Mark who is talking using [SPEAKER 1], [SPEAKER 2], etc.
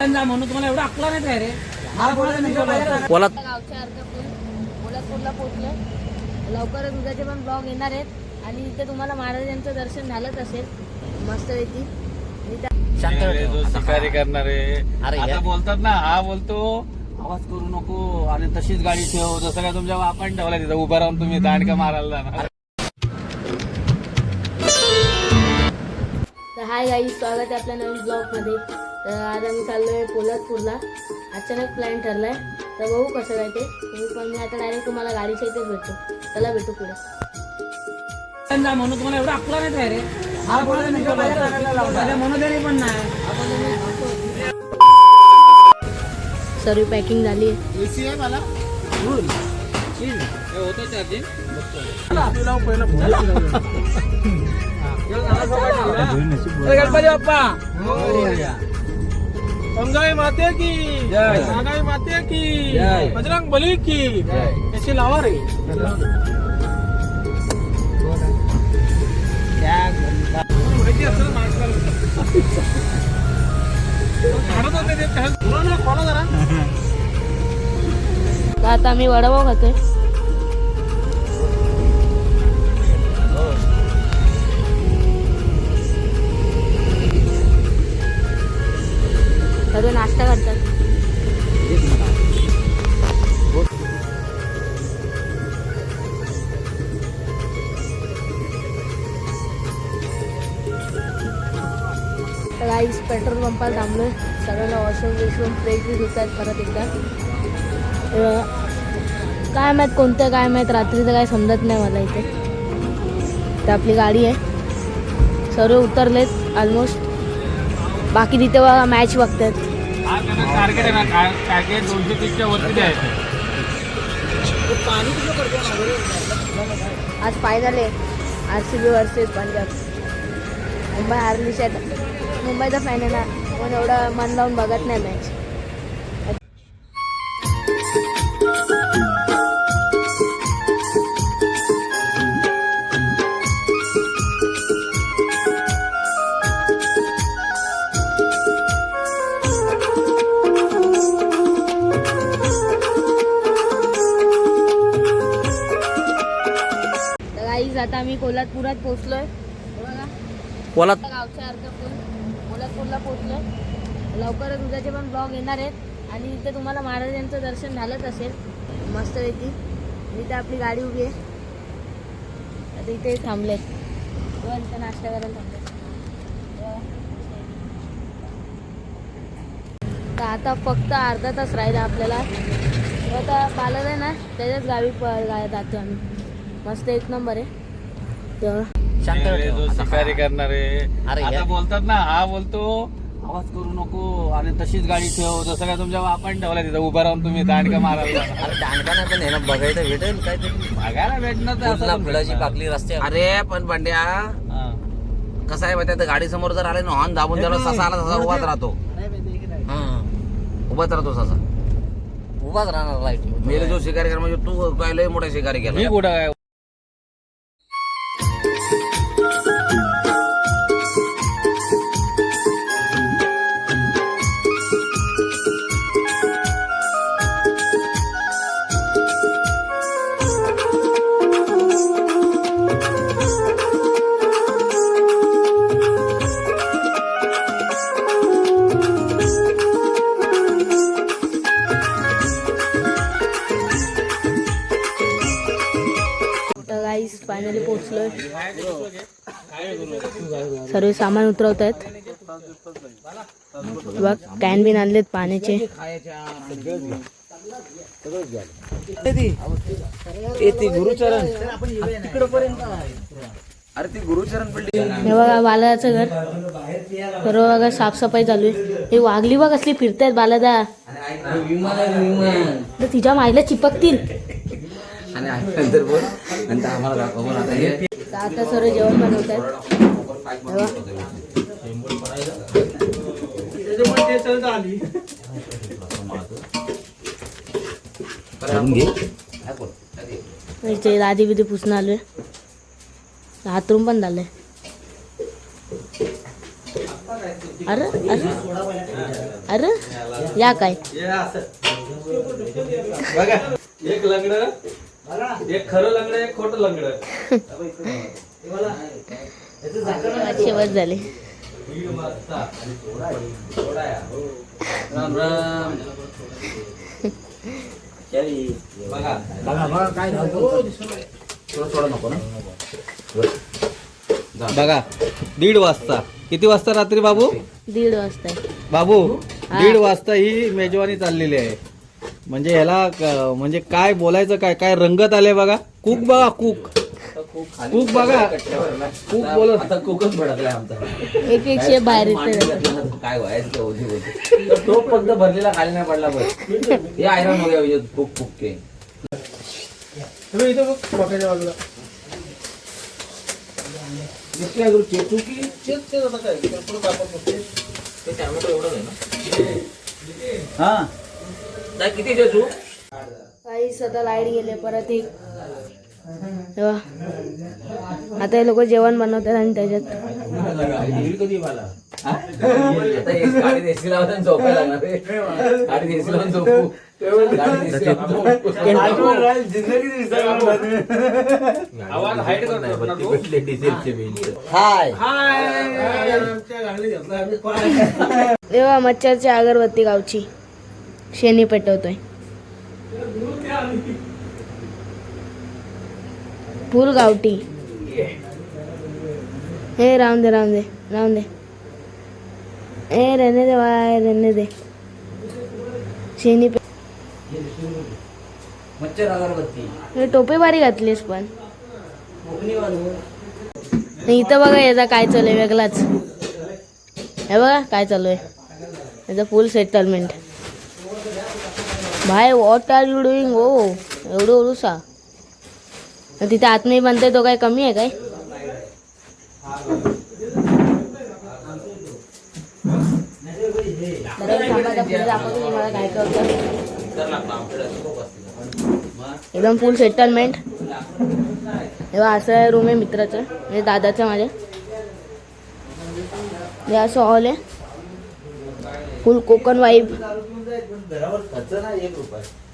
[SPEAKER 1] म्हणून तुम्हाला एवढा अकला नाही काय रे हा
[SPEAKER 2] गावच्या अर्धपूर मुलापूरला पोहोचलोय. लवकरच उद्याचे पण ब्लॉग येणार आहेत. आणि इथे तुम्हाला महाराजांचं दर्शन झालंच असेल.
[SPEAKER 3] ठेव.
[SPEAKER 4] जो शिकारी करणारे.
[SPEAKER 3] अरे
[SPEAKER 4] आता बोलतात ना हा बोलतो आवाज करू नको आणि तशीच गाडी ठेव. जसं काय तुमच्या आपण ठेवला तिथं उभं राहून तुम्ही दांडका मारायला जाणार.
[SPEAKER 2] तर हाय गाई स्वागत आहे आपल्या नवीन ब्लॉगमध्ये तर आज आम्ही चाललोय पोलादपूरला. अचानक प्लॅन ठरलाय. तर बघू कसं काय ते. पण मी आता डायरेक्ट तुम्हाला गाडीच्या इथेच भेटतो. चला भेटू पुढे.
[SPEAKER 1] म्हणून तुम्हाला एवढा अकला नाही काय रे हा पण नाही.
[SPEAKER 2] सर्व पॅकिंग झाली आहे.
[SPEAKER 4] होतं चार्जिंग
[SPEAKER 1] गणपती बाप्पा.
[SPEAKER 5] गंगाई माते की गंगाई माते की बजरंग बली की ऐसे लावा रे माहिती असेल माणसाला. झाडत होते ते काय? बोला ना, बोला जरा.
[SPEAKER 2] तर आता आम्ही वडापाव खातोय नाश्ता करतात. तर पेट्रोल पंपाला थांबलो सगळ्यांना वॉशरूम बिशरूम फ्रेश बी घेत आहेत परत एकदा. काय माहीत कोणतं काय माहीत रात्रीचं काय समजत नाही मला इथे. तर आपली गाडी आहे. सर्व उतरलेत ऑलमोस्ट बाकी तिथे बघा मॅच बघतात
[SPEAKER 4] हा त्यांना टार्गेट आहे ना टार्गेट दोनशे तीसच्या वरती द्यायचं
[SPEAKER 2] आज फायनल आहे R C B versus Punjab Mumbai हारलीच आहे मुंबईचा फॅन आहे. ना पण एवढं मन लावून बघत नाही मॅच आता आम्ही कोल्हापुरात पोहोचलोय. आता गावच्या अर्धपूर कोल्हापूरला पोहोचलोय. लवकरच उद्याचे पण ब्लॉग येणार आहेत. आणि इथे तुम्हाला महाराजांचं दर्शन झालंच असेल. मस्तपैकी आणि इथे आपली गाडी उभी आहे. आता इथे थांबले इथं नाश्ता करायला थांबले तर आता फक्त अर्धा तास राहिला आपल्याला. आता पालक आहे ना त्याच्याच गावी प जातो आम्ही. मस्त एक नंबर आहे.
[SPEAKER 3] शांत.
[SPEAKER 4] जो शिकारी करणारे.
[SPEAKER 3] अरे
[SPEAKER 4] आता बोलतात ना हा बोलतो आवाज करू नको आणि तशीच गाडी ठेव. जसं काय तुमच्या आपण ठेवला तिथं उभं राहून तुम्ही दांडका
[SPEAKER 3] अरे दांडका नाही पण ना बघायला भेटेल काहीतरी
[SPEAKER 4] बघायला भेटणार तर असं
[SPEAKER 3] फुलाची. पाकली रस्ते
[SPEAKER 6] अरे पण पांड्या
[SPEAKER 4] हा.
[SPEAKER 6] कसं आहे माहिती गाडी समोर जर आले ना हॉर्न दाबून त्याला ससा आला तसा उभाच राहतो.
[SPEAKER 3] हा.
[SPEAKER 6] उभाच राहतो ससा.
[SPEAKER 3] उभाच राहणार लाइट
[SPEAKER 6] मेरे जो शिकारी कर म्हणजे तू काय लय मोठा शिकारी
[SPEAKER 4] मी
[SPEAKER 6] केला
[SPEAKER 4] कुठं काय
[SPEAKER 2] फायनली पोहोचलोय. सर्व सामान उतरवत आहेत बघ कॅन बिन आणलेत पाण्याचे.
[SPEAKER 6] अरे ती गुरुचरण पडली
[SPEAKER 2] हे बघा बालाचं घर. सर्व बघा साफसफाई चालू आहे. हे वागली बघ कसली फिरतायत बालादा. तर तिच्या माईला चिपकतील.
[SPEAKER 6] आणि नंतर बोल. नंतर आम्हाला दाखव बोल आता हे
[SPEAKER 2] आता सर्व जेवण बनवत आहेत.
[SPEAKER 5] त्याच्यामुळे ते चलत आली
[SPEAKER 2] इथे आधी बिधी पुसणं आलोय. हातरून पण झालंय. अरे अरे. अरे या काय?
[SPEAKER 4] बघा एक लंगड एक खरं लंगड एक खोटं लंगड
[SPEAKER 2] शेवट झाले.
[SPEAKER 3] राम राम.
[SPEAKER 4] बघा. बघा दीड वाजता. किती वाजता रात्री बाबू?
[SPEAKER 2] दीड वाजता
[SPEAKER 4] बाबू दीड वाजता ही मेजवानी चाललेली आहे. म्हणजे ह्याला क- म्हणजे काय बोलायचं काय काय रंगत आले बघा. कुक बघा कुक. कुक बघा. कुक बोलत
[SPEAKER 6] आता कोकण भडकलाय आमचा.
[SPEAKER 2] एक एक शेप बाहेर येते
[SPEAKER 6] काय व्हायचं ते होती होती तर तो फक्त भरलेला खाली नाही पडला बस हे आयरन हो गया फुक फुक के
[SPEAKER 5] तुम्ही इथं बघ डोक्याच्या बाजूला.
[SPEAKER 4] हा
[SPEAKER 6] चेचू
[SPEAKER 2] आता हे.
[SPEAKER 6] लावून आणि झोपायला लागणार रे. गाडीत एसी लावून झोपू. गाडीत AC लावून झोपू.
[SPEAKER 4] आवाज हाईट करतो ना तू?
[SPEAKER 3] हाय.
[SPEAKER 2] तेव्हा मच्छरची अगरबत्ती गावची. शेणी पेटवतोय. फुल गावठी. हे राहून दे राहून दे राहून दे. ए रहने दे बाय रहने दे. शेणी पे
[SPEAKER 6] मच्छर अगरबत्ती.
[SPEAKER 2] टोपी बारी घातलीस पण. इथं बघा याचा काय चालू आहे वेगळाच. हे बघा काय चालू आहे. याचं फुल सेटलमेंट भाई वॉट आर यू डुईंग ओ एवढं ओळूसा तिथे आतमध्ये बनते तो काय कमी आहे काय? काय एकदम फुल सेटलमेंट तेव्हा असं आहे रूम आहे मित्राचं म्हणजे दादाचं माझ्या हे असं हॉल आहे. फुल कोकण वाईब
[SPEAKER 6] खर्च ना एक रुपये.